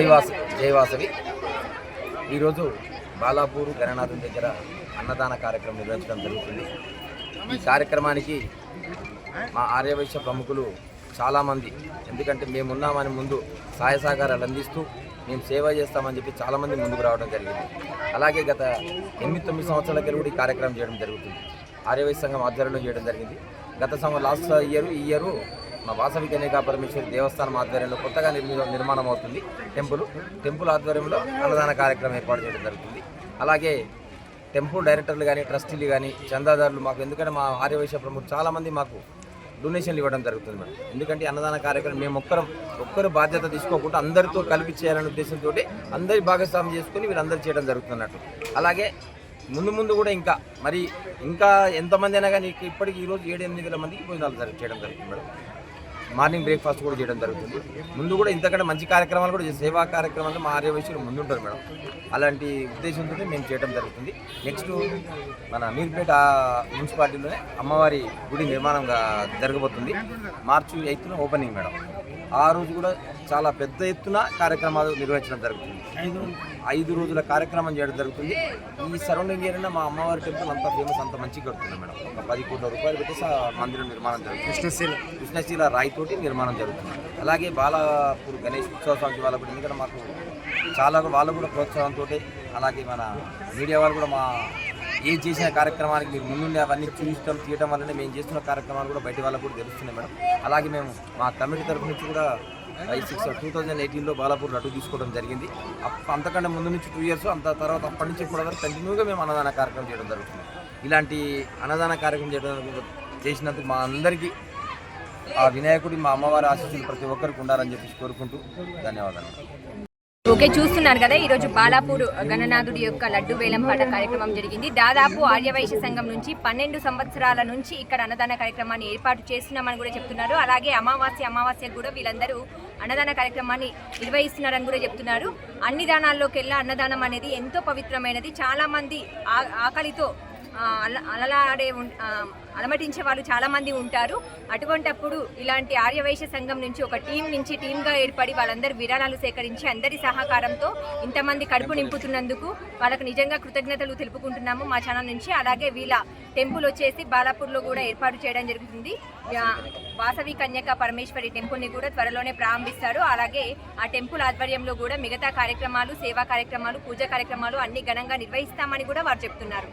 జైవాస జైవాసవి ఈరోజు బాలాపూర్ గణనాథం దగ్గర అన్నదాన కార్యక్రమం నిర్వహించడం జరుగుతుంది. ఈ కార్యక్రమానికి మా ఆర్యవైశ్య ప్రముఖులు చాలామంది ఎందుకంటే మేమున్నామని ముందు సహాయ సహకారాలు అందిస్తూ మేము సేవ చేస్తామని చెప్పి చాలామంది ముందుకు రావడం జరిగింది. అలాగే గత ఎనిమిది తొమ్మిది సంవత్సరాల క్రితం కూడా ఈ కార్యక్రమం చేయడం జరుగుతుంది. ఆర్యవైశ్య సంఘం ఆధ్వర్యంలో చేయడం జరిగింది. గత సంవత్సరం లాస్ట్ ఇయర్ ఈ ఇయర్ మా వాసవి కన్యకా పరమేశ్వరి దేవస్థానం ఆధ్వర్యంలో కొత్తగా నిర్మి నిర్మాణం అవుతుంది టెంపుల్. టెంపుల్ ఆధ్వర్యంలో అన్నదాన కార్యక్రమం ఏర్పాటు చేయడం జరుగుతుంది. అలాగే టెంపుల్ డైరెక్టర్లు కానీ ట్రస్టీలు కానీ చందాదారులు మాకు ఎందుకంటే మా ఆర్యవైశ్య ప్రముఖులు చాలామంది మాకు డొనేషన్లు ఇవ్వడం జరుగుతుంది మేడం. ఎందుకంటే అన్నదాన కార్యక్రమం మేము ఒక్కరం ఒక్కరు బాధ్యత తీసుకోకుండా అందరితో కలిపి చేయాలనే ఉద్దేశంతో అందరి భాగస్వామ్యం చేసుకుని వీళ్ళందరూ చేయడం జరుగుతున్నట్టు. అలాగే ముందు ముందు కూడా ఇంకా మరి ఇంకా ఎంతమంది అయినా కానీ ఇప్పటికి ఈరోజు ఏడు ఎనిమిది వేల మందికి భోజనాలు జరుగు చేయడం జరుగుతుంది మేడం. మార్నింగ్ బ్రేక్ఫాస్ట్ కూడా చేయడం జరుగుతుంది. ముందు కూడా ఇంతకంటే మంచి కార్యక్రమాలు కూడా సేవా కార్యక్రమాలు మా ఆర్యవైశ్యులు ముందుంటారు మేడం. అలాంటి ఉద్దేశంతో మేము చేయడం జరుగుతుంది. నెక్స్ట్ మన మీర్పేట మున్సిపాలిటీలోనే అమ్మవారి గుడి నిర్మాణంగా జరగబోతుంది. మార్చి ఎయిత్న ఓపెనింగ్ మేడం. ఆ రోజు కూడా చాలా పెద్ద ఎత్తున కార్యక్రమాలు నిర్వహించడం జరుగుతుంది. ఐదు రోజుల. కార్యక్రమం చేయడం జరుగుతుంది. ఈ సరౌండింగ్ ఏరియా మా అమ్మవారి టెంపుల్ అంత ఫేమస్ అంత మంచిగా కడుతుంది మేడం. ఒక పది కోట్ల రూపాయలు పెట్టేసి ఆ మందిరం నిర్మాణం జరుగుతుంది. కృష్ణశీల. కృష్ణశీల రాయితోటి నిర్మాణం జరుగుతుంది. అలాగే బాలాపూర్ గణేష్ ఉత్సవ సమితి వాళ్ళకు కూడా ఎందుకంటే మాకు చాలా వాళ్ళు కూడా ప్రోత్సాహంతో అలాగే మన మీడియా వాళ్ళు కూడా మా ఏ చేసిన కార్యక్రమానికి మీరు ముందుండి అవన్నీ చూపించడం తీయడం వల్లనే మేము చేస్తున్న కార్యక్రమాలు కూడా బయట వాళ్ళకు కూడా తెలుస్తున్నాయి మేడం. అలాగే మేము మా కమిటీ తరఫు నుంచి కూడా ఐ సిక్స్ టూ థౌజండ్ ఎయిటీన్లో బాలాపూర్ లడ్డు తీసుకోవడం జరిగింది. అంతకంటే ముందు నుంచి టూ ఇయర్స్ అంత తర్వాత అప్పటి నుంచి ఇప్పటి వరకు కంటిన్యూగా మేము అన్నదాన కార్యక్రమం చేయడం జరుగుతుంది. ఇలాంటి అన్నదాన కార్యక్రమం చేయడం చేసినందుకు మా అందరికీ ఆ వినాయకుడి మా అమ్మవారి ఆశీస్సులు ప్రతి ఒక్కరికి ఉండాలని చెప్పేసి కోరుకుంటూ ధన్యవాదాలు. ఓకే చూస్తున్నారు కదా ఈరోజు బాలాపూర్ గణనాథుడి యొక్క లడ్డు వేలంపాట కార్యక్రమం జరిగింది. దాదాపు ఆర్యవైశ్య సంఘం నుంచి పన్నెండు సంవత్సరాల నుంచి ఇక్కడ అన్నదాన కార్యక్రమాన్ని ఏర్పాటు చేస్తున్నామని కూడా చెప్తున్నారు. అలాగే అమావాస్య అమావాస్య కూడా వీళ్ళందరూ అన్నదాన కార్యక్రమాన్ని నిర్వహిస్తున్నారని కూడా చెప్తున్నారు. అన్ని దానాల్లోకెల్లా అన్నదానం అనేది ఎంతో పవిత్రమైనది. చాలా మంది ఆ- ఆకలితో అలలాడే అలమటించే వాళ్ళు చాలామంది ఉంటారు. అటువంటప్పుడు ఇలాంటి ఆర్యవైశ్య సంఘం నుంచి ఒక టీం నుంచి టీంగా ఏర్పడి వాళ్ళందరూ విరాళాలు సేకరించి అందరి సహకారంతో ఇంతమంది కడుపు నింపుతున్నందుకు వాళ్ళకు నిజంగా కృతజ్ఞతలు తెలుపుకుంటున్నాము మా ఛానల్ నుంచి. అలాగే వీళ్ళ టెంపుల్ వచ్చేసి బాలాపూర్లో కూడా ఏర్పాటు చేయడం జరుగుతుంది. వాసవి కన్యక పరమేశ్వరి టెంపుల్ని కూడా త్వరలోనే ప్రారంభిస్తారు. అలాగే ఆ టెంపుల్ ఆధ్వర్యంలో కూడా మిగతా కార్యక్రమాలు సేవా కార్యక్రమాలు పూజా కార్యక్రమాలు అన్ని ఘనంగా నిర్వహిస్తామని కూడా వారు చెప్తున్నారు.